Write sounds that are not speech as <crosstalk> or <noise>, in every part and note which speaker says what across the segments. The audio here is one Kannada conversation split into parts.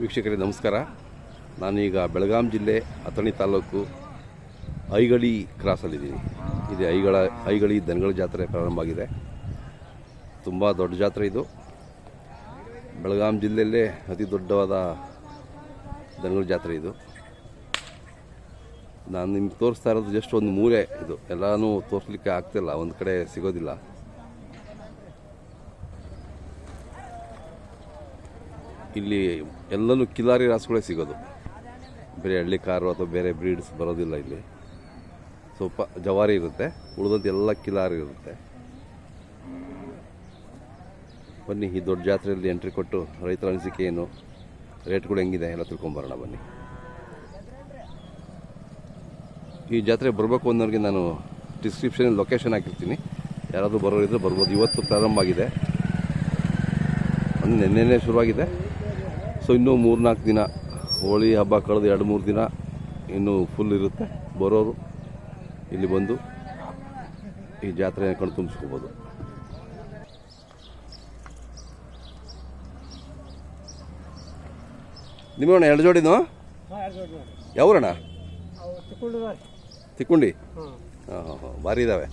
Speaker 1: ವೀಕ್ಷಕರೇ, ನಮಸ್ಕಾರ. ನಾನೀಗ ಬೆಳಗಾಂ ಜಿಲ್ಲೆ ಅಥಣಿ ತಾಲೂಕು ಐಗಳಿ ಕ್ರಾಸಲ್ಲಿದ್ದೀನಿ. ಇದು ಐಗಳ, ಐಗಳಿ ದನಗಳ ಜಾತ್ರೆ ಪ್ರಾರಂಭ ಆಗಿದೆ. ತುಂಬ ದೊಡ್ಡ ಜಾತ್ರೆ ಇದು. ಬೆಳಗಾಂ ಜಿಲ್ಲೆಯಲ್ಲೇ ಅತಿ ದೊಡ್ಡವಾದ ದನಗಳ ಜಾತ್ರೆ ಇದು. ನಾನು ನಿಮ್ಗೆ ತೋರಿಸ್ತಾ ಇರೋದು ಜಸ್ಟ್ ಒಂದು ಮೂಲೆ ಇದು. ಎಲ್ಲನೂ ತೋರಿಸ್ಲಿಕ್ಕೆ ಆಗ್ತಿಲ್ಲ, ಒಂದು ಕಡೆ ಸಿಗೋದಿಲ್ಲ. ಇಲ್ಲಿ ಎಲ್ಲನೂ ಕಿಲಾರಿ ರಾಸುಗಳೇ ಸಿಗೋದು. ಬೇರೆ ಹಳ್ಳಿ ಕಾರು ಅಥವಾ ಬೇರೆ ಬ್ರೀಡ್ಸ್ ಬರೋದಿಲ್ಲ ಇಲ್ಲಿ. ಸ್ವಲ್ಪ ಜವಾರಿ ಇರುತ್ತೆ. ಉಳಿದಂತೆ ಎಲ್ಲ ಕಿಲಾರಿ ಇರುತ್ತೆ. ಬನ್ನಿ, ಈ ದೊಡ್ಡ ಜಾತ್ರೆಯಲ್ಲಿ ಎಂಟ್ರಿ ಕೊಟ್ಟು ರೈತರ ಅನಿಸಿಕೆ ಏನು? ರೇಟ್ಗಳು ಹೆಂಗಿದೆ? ಎಲ್ಲ ತಿಳ್ಕೊಂಬರೋಣ, ಬನ್ನಿ. ಈ ಜಾತ್ರೆ ಬರಬೇಕು ಅನ್ನೋರಿಗೆ ನಾನು ಡಿಸ್ಕ್ರಿಪ್ಷನಲ್ಲಿ ಲೊಕೇಶನ್ ಹಾಕಿರ್ತೀನಿ. ಯಾರಾದರೂ ಬರೋರಿದ್ರೆ ಬರ್ಬೋದು. ಇವತ್ತು ಪ್ರಾರಂಭ ಆಗಿದೆ. ನಿನ್ನೆನೇ ಶುರುವಾಗಿದೆ. ಸೊ ಇನ್ನೂ ಮೂರ್ನಾಲ್ಕು ದಿನ ಹೋಳಿ ಹಬ್ಬ ಕಳೆದು ಎರಡು ಮೂರು ದಿನ ಇನ್ನೂ ಫುಲ್ ಇರುತ್ತೆ. ಬರೋರು ಇಲ್ಲಿ ಬಂದು ಈ ಜಾತ್ರೆ ಕಣ್ಣು ತುಂಬಿಸ್ಕೋಬೋದು. ನಿಮ್ಮಣ್ಣ ಎರಡು ಜೋಡಿನ? ಯಾವ್ರಣ್ಣ? ತಿಕ್ಕೊಂಡಿ ಹಾಂ. ಹಾಂ ಹಾಂ ಭಾರಿ ಇದ್ದಾವೆ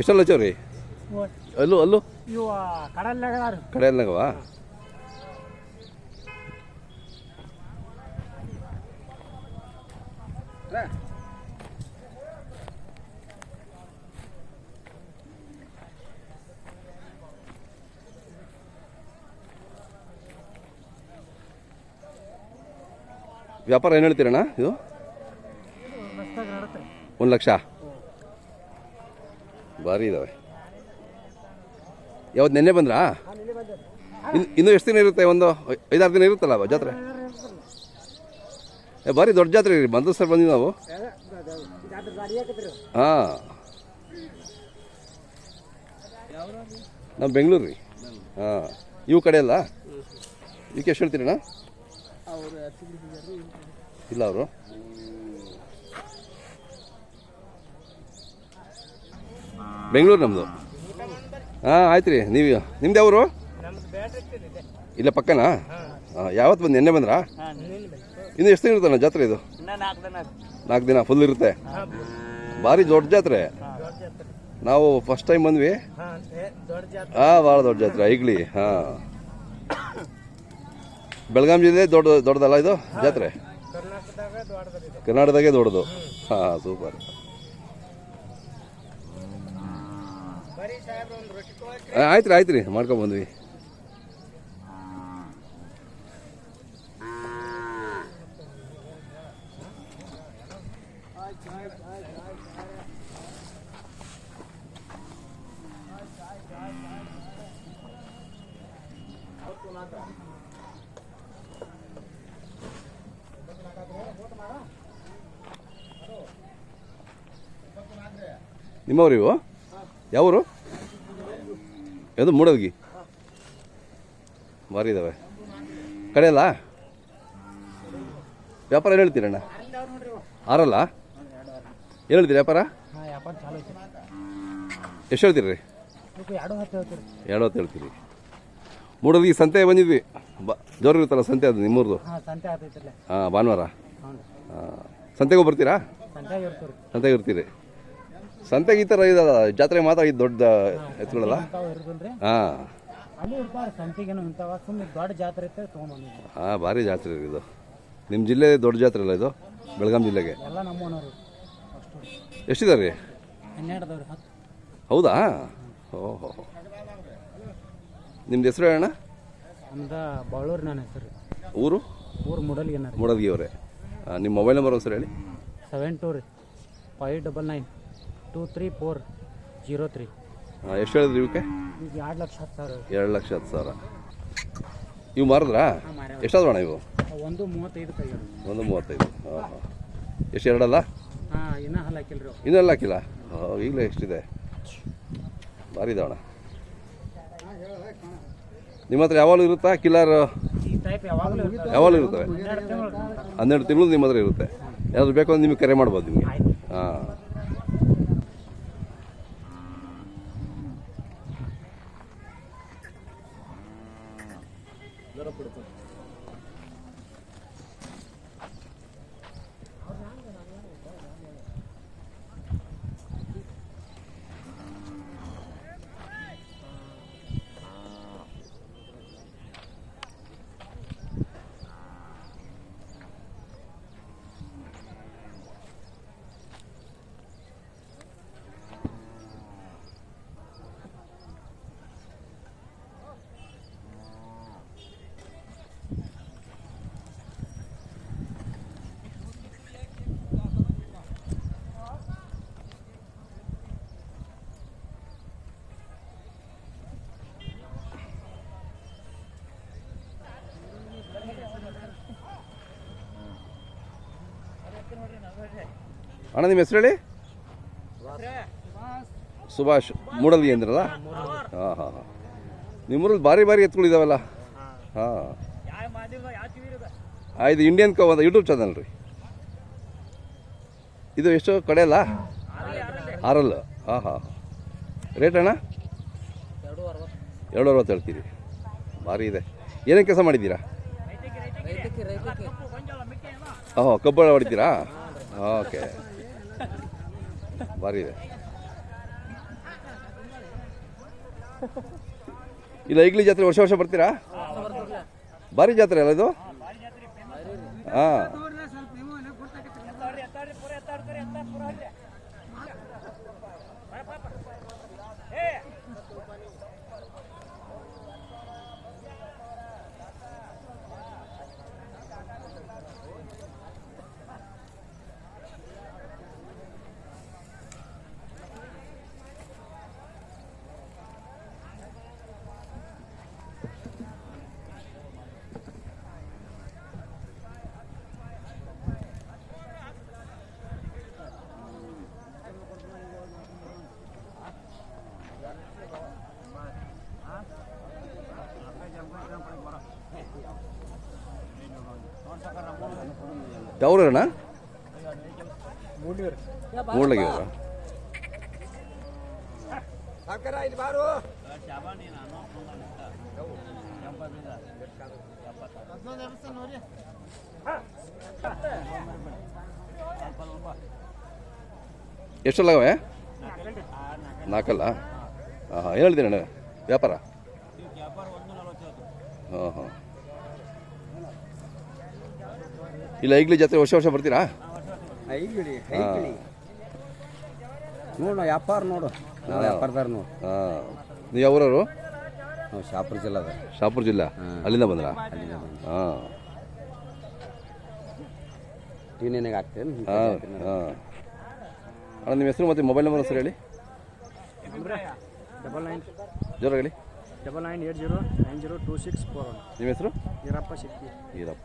Speaker 1: ಎಷ್ಟಲ್ಲ ಹಚ್ಚವ್ರಿ? ಅಲ್ಲೂ ಅಲ್ಲೂ?
Speaker 2: ಇವ
Speaker 1: ವ್ಯಾಪಾರ ಏನು ಹೇಳ್ತೀರಣ್ಣ ಇದು? ಒಂದು ಲಕ್ಷ? ಬಾರಿ ಇದಾವೆ. ಯಾವತ್ತು ನೆನ್ನೆ ಬಂದ್ರಾ? ಇನ್ನು ಎಷ್ಟು ದಿನ ಇರುತ್ತೆ ಒಂದು ಐದಾರು ದಿನ ಇರುತ್ತಲ್ಲ ಜಾತ್ರೆ? ಭಾರಿ ದೊಡ್ಡ ಜಾತ್ರೆ ರೀ ಬಂದ ಸರ್ ಬಂದಿ ನಾವು. ಹಾಂ. ನಾವು ಬೆಂಗಳೂರು ರೀ. ಹಾಂ. ಇವು ಕಡೆ ಅಲ್ಲ? ಇವಕ್ಕೆ ಎಷ್ಟು ಹೇಳ್ತೀರಣ್ಣ? ಇಲ್ಲ ಅವರು. ಬೆಂಗಳೂರು ನಮ್ಮದು ಹಾಂ ಆಯ್ತು ರೀ. ನೀವು ನಿಮ್ದು ಯಾವರು? ಇಲ್ಲ ಪಕ್ಕನಾ? ಹಾಂ. ಯಾವತ್ತು ಬಂದು ನಿನ್ನೆ ಬಂದ್ರಾ? ಇನ್ನು ಎಷ್ಟು ದಿನ ಇರುತ್ತಣ್ಣ ಜಾತ್ರೆ ಇದು?
Speaker 2: ನಾಲ್ಕು ದಿನ
Speaker 1: ಫುಲ್ ಇರುತ್ತೆ? ಭಾರಿ ದೊಡ್ಡ ಜಾತ್ರೆ. ನಾವು ಫಸ್ಟ್ ಟೈಮ್ ಬಂದ್ವಿ.
Speaker 2: ಹಾಂ
Speaker 1: ಭಾಳ ದೊಡ್ಡ ಜಾತ್ರೆ ಐಗ್ಲಿ ಹಾಂ. ಬೆಳಗಾಂ ಜಿಲ್ಲೆ ದೊಡ್ಡ ದೊಡ್ಡದಲ್ಲ ಇದು ಜಾತ್ರೆ?
Speaker 2: ಕರ್ನಾಟಕದಾಗ
Speaker 1: ದೊಡ್ಡದು. ಹಾಂ ಸೂಪರ್. ಆಯ್ತು ರೀ ಆಯ್ತು ರೀ ಮಾಡ್ಕೊಂಡು ನಿಮ್ಮವ್ರು ಇವು ಯಾವರು? ಯಾವುದು ಮೂಡಲ್ಗಿ? ಭಾರಿ ಇದಾವೆ. ಕಡೆಯಲ್ಲ? ವ್ಯಾಪಾರ ಏನು ಹೇಳ್ತೀರಣ್ಣ? ಆರಲ್ಲ? ಏನು ಹೇಳ್ತೀರಿ ವ್ಯಾಪಾರ? ಎಷ್ಟು ಹೇಳ್ತೀರಿ.
Speaker 2: ಎರಡು ಹತ್ತು ಹೇಳ್ತೀರಿ.
Speaker 1: ಹೊತ್ತು ಸಂತೆ ಬಂದಿದ್ವಿ. ಬ ಜೋರು ಇರುತ್ತಲ್ಲ ಸಂತೆ ಅದು ನಿಮ್ಮೂರ್ದು?
Speaker 2: ಹಾ ಸಂತೆ ಆಗ್ತೈತಿಲ್ಲ
Speaker 1: ಹಾಂ ಭಾನುವಾರ. ಹಾಂ ಸಂತೆಗೂ ಬರ್ತೀರಾ?
Speaker 2: ಸಂತೆಗೆ ಇರ್ತೀರಿ.
Speaker 1: ಸಂತೆಗೆ ಈ ಥರ ಇದಲ್ಲ ಜಾತ್ರೆ ಮಾತ್ರ ಇದು ದೊಡ್ಡ ಎತ್ತುಗಳಲ್ಲ ಹಾ ಹಾಂ ಭಾರಿ ಜಾತ್ರೆ ಇದು. ನಿಮ್ಮ ಜಿಲ್ಲೆ ದೊಡ್ಡ ಜಾತ್ರೆ ಅಲ್ಲ ಇದು? ಬೆಳಗಾಂ ಜಿಲ್ಲೆಗೆ?
Speaker 2: ಎಲ್ಲ ನಮ್ಮನವರು ಅಷ್ಟು.
Speaker 1: ಎಷ್ಟಿದೆ ರೀ ಹೌದಾ? ಓಹೋ. ನಿಮ್ದು ಹೆಸರು ಹೇಳಣ್ಣ?
Speaker 2: ನಮ್ದು ಬಾಳೂರು ನನ್ನ ಹೆಸರು.
Speaker 1: ಊರು?
Speaker 2: ಊರು ಮುಡಲ್ಗಿ ಏನಾರ
Speaker 1: ಮೂಡಲ್ಗಿ ಅವರೇ. ನಿಮ್ಮ ಮೊಬೈಲ್ ನಂಬರ್ ಸರಿ ಹೇಳಿ.
Speaker 2: Seven two three five double nine two three four zero three.
Speaker 1: ಎಷ್ಟು ಹೇಳಿದ್ರಿ ಇವಕ್ಕೆ?
Speaker 2: ಈಗ ಎರಡು ಲಕ್ಷ ಹತ್ತು ಸಾವಿರ
Speaker 1: ಎರಡು ಲಕ್ಷ ಹತ್ತು ಸಾವಿರ. ಇವು ಮಾರಿದ್ರಾ? ಎಷ್ಟಾದ್ರು ಅಣ್ಣ ಇವು?
Speaker 2: ಒಂದು ಮೂವತ್ತೈದು ಕೈ
Speaker 1: ಒಂದು ಮೂವತ್ತೈದು. ಹಾಂ ಹಾಂ. ಎಷ್ಟು ಎರಡಲ್ಲ?
Speaker 2: ಹಾಂ ಇನ್ನೂ ಹಲ್ಲ ರೀ ಇನ್ನೂ
Speaker 1: ಇನ್ನೆಲ್ಲ ಹಾಕಿಲ್ಲ? ಹಾಂ ಈಗಲೇ ಎಷ್ಟಿದೆ? ಭಾರಿ ಇದಾವಣ ನಿಮ್ಮ ಹತ್ರ ಯಾವಾಗಲೂ ಇರುತ್ತಾ? ಕಿಲ್ಲರ್
Speaker 2: ಯಾವಾಗಲೂ
Speaker 1: ಇರುತ್ತವೆ
Speaker 2: ಹನ್ನೆರಡು ತಿಂಗಳು.
Speaker 1: ನಿಮ್ಮ ಹತ್ರ ಇರುತ್ತೆ. ಯಾವ್ದು ಬೇಕು ಅಂದ್ರೆ ನಿಮಗೆ ಕರೆ ಮಾಡ್ಬೋದು ನಿಮಗೆ. ಹಾಂ. ಅಣ್ಣ ನಿಮ್ಮ ಹೆಸರು ಹೇಳಿ? ಸುಭಾಷ್ ಮೂಡಲ್ಗಿ ಅಂದ್ರಲ್ಲ? ಹಾಂ ಹಾಂ ಹಾಂ. ನಿಮ್ಮೂರಲ್ಲಿ ಭಾರಿ ಭಾರಿ ಎತ್ತುಗಳಿದಾವಲ್ಲ ಹಾಂ. ಇದು ಇಂಡಿಯನ್ ಕವ್ ಅಂತ ಯೂಟ್ಯೂಬ್ ಚಾನಲ್ ರೀ. ಇದು ಎಷ್ಟು ಕಡೆ ಅಲ್ಲ? ಆರಲ್ಲ. ಹಾಂ ಹಾಂ ರೇಟ್ ಅಣ್ಣ?
Speaker 2: ಎರಡು ಅರವತ್ತು
Speaker 1: ಹೇಳ್ತೀರಿ. ಭಾರಿ ಇದೆ. ಏನೇನು ಕೆಲಸ ಮಾಡಿದ್ದೀರಾ? ಓಹ್ ಕಬ್ಬಳ ಹೊಡಿತೀರಾ ಓಕೆ. ಭಾರಿ ಇದೆ. <laughs> ಇಲ್ಲ ಈಗಲೇ ಜಾತ್ರೆ ವರ್ಷ ವರ್ಷ ಬರ್ತೀರಾ? ಭಾರಿ ಜಾತ್ರೆ ಅಲ್ಲ ಇದು? ಹಾಂ. ಯಾವ್ರಣ್ಣ ಮೂಡ್ಲಿಗೆ ಅವರ ಎಷ್ಟಲ್ಲವೇ ನಾಲ್ಕಲ್ಲ? ಹಾಂ ಹಾಂ ಏನು ಹೇಳ್ತೀನಿ ಅಣ್ಣ? ವ್ಯಾಪಾರ? ಹಾಂ ಹಾಂ ಇಲ್ಲ ಈಗಲೇ ಜಾತ್ರೆ ವರ್ಷ ವರ್ಷ ಬರ್ತೀರಾ?
Speaker 3: ಐಗಿಳಿ ನೋಡು ವ್ಯಾಪಾರ ನೋಡು. ನಾವು ವ್ಯಾಪಾರದಾರ ನೋಡು.
Speaker 1: ಹಾಂ. ನೀವು ಯಾವೂರವರು?
Speaker 3: ನಾವು ಶಾಪುರ ಜಿಲ್ಲಾದ
Speaker 1: ಶಾಪುರ ಜಿಲ್ಲಾ? ಅಲ್ಲಿಂದ ಬಂದ್ರಾ?
Speaker 3: ಅಲ್ಲಿಂದ ಬಂದು
Speaker 1: ಹಾಂ. ಹಾಂ ಹಾಂ. ಅಣ್ಣ ನಿಮ್ಮ ಹೆಸರು ಮತ್ತು ಮೊಬೈಲ್ ನಂಬರ್ ಸರ್ ಹೇಳಿ.
Speaker 2: ಡಬಲ್ ನೈನ್
Speaker 1: ಜೋರ ಹೇಳಿ.
Speaker 2: Double nine eight zero nine zero two six four one
Speaker 1: ನಿಮ್ಮ ಹೆಸರು?
Speaker 2: ಈರಪ್ಪ ಶೆಟ್ಟಿ.
Speaker 1: ಈರಪ್ಪ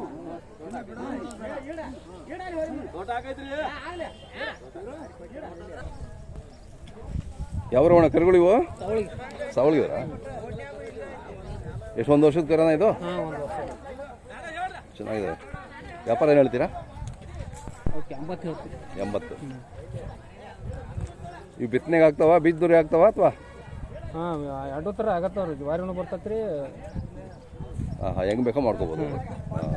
Speaker 1: ಯಾವ ಅಣ್ಣ ಕರುಗಳಿವು ಸಾವಳಿಗೆ ಅವರ ಎಷ್ಟು ಒಂದು ವರ್ಷದ ಕರನ ಇದು? ಚೆನ್ನಾಗಿದೆ. ವ್ಯಾಪಾರ ಏನು ಹೇಳ್ತೀರಾ?
Speaker 2: ಎಂಬತ್ತು
Speaker 1: ಈ ಇವು ಬಿತ್ತನೆಗೆ ಆಗ್ತಾವ ಬೀಜದೂರಿ ಆಗ್ತಾವ ಅಥವಾ?
Speaker 2: ಹಾಂ ಎರಡು ಥರ ಆಗತ್ತವ್ರಿ. ಜವಾರಿನೂ ಬರ್ತೈತೆ ರೀ
Speaker 1: ಹಾಂ ಹೆಂಗೆ ಬೇಕೋ ಮಾಡ್ಕೋಬೋದು. ಹಾಂ.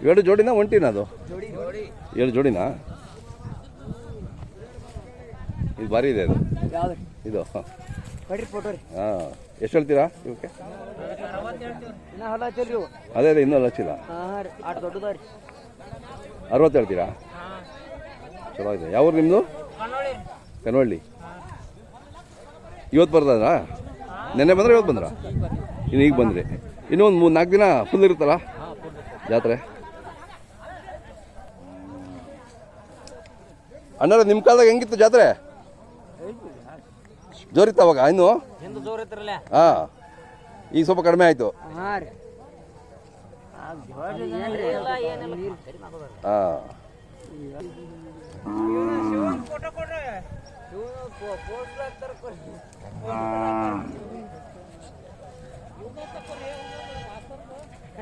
Speaker 1: ಎರಡು ಜೋಡಿನಾ ಒಂಟಿನ ಅದು? ಎರಡು ಜೋಡಿನಾ? ಇದು ಭಾರಿ ಇದೆ ಅದು. ಇದು? ಹಾಂ. ಎಷ್ಟು ಹೇಳ್ತೀರಾ ಇವಕ್ಕೆ? ಅದೇ ಅದೇ ಇನ್ನೂ
Speaker 2: ಹಚ್ಚಿಲ್ಲ.
Speaker 1: ಅರವತ್ತು ಹೇಳ್ತೀರಾ? ಚಲೋ ಇದೆ. ಯಾವ ಊರು ನಿಮ್ಮದು ಕನವಳ್ಳಿ ಇವತ್ತು ಬರ್ದಾದ್ರಾ? ನೆನ್ನೆ ಬಂದ್ರೆ ಇವತ್ತು ಬಂದ್ರ? ಇನ್ನು ಈಗ ಬಂದ್ರಿ. ಇನ್ನೂ ಒಂದು ಮೂರು ನಾಲ್ಕು ದಿನ ಫುಲ್ ಇರುತ್ತಲ್ಲ? ಜಾತ್ರೆ? ಅಣ್ಣಾರ ನಿಮ್ಮ ಕಾಲದಾಗ ಹೆಂಗಿತ್ತು ಜಾತ್ರೆ? ಜೋರಿತ್ತು ಅವಾಗ ಇನ್ನು? ಹಾಂ. ಈಗ ಸ್ವಲ್ಪ ಕಡಿಮೆ ಆಯಿತು.
Speaker 3: ಹಾಂ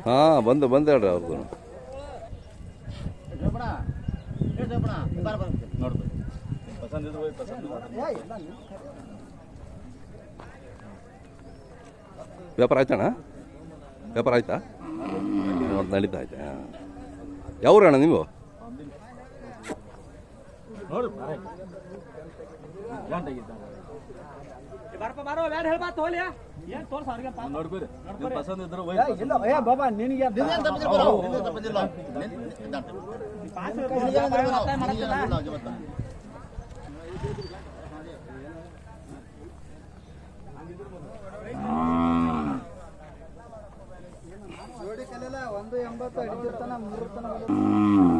Speaker 1: ಹಾಂ ಬಂದು ಬಂದು ಹೇಳ್ರಿ ಅವ್ರದ್ದು ವ್ಯಾಪಾರ ಆಯ್ತಣ್ಣ? ವ್ಯಾಪಾರ ಆಯ್ತಾ? ನೋಡಿ ನಡೀತಾ ಐತೆ ಹಾಂ. ಯಾವ್ರು
Speaker 3: ಒಂದು ಎಂಬತ್ತು ಅಡಿಗೆ ಮೂರು ತನ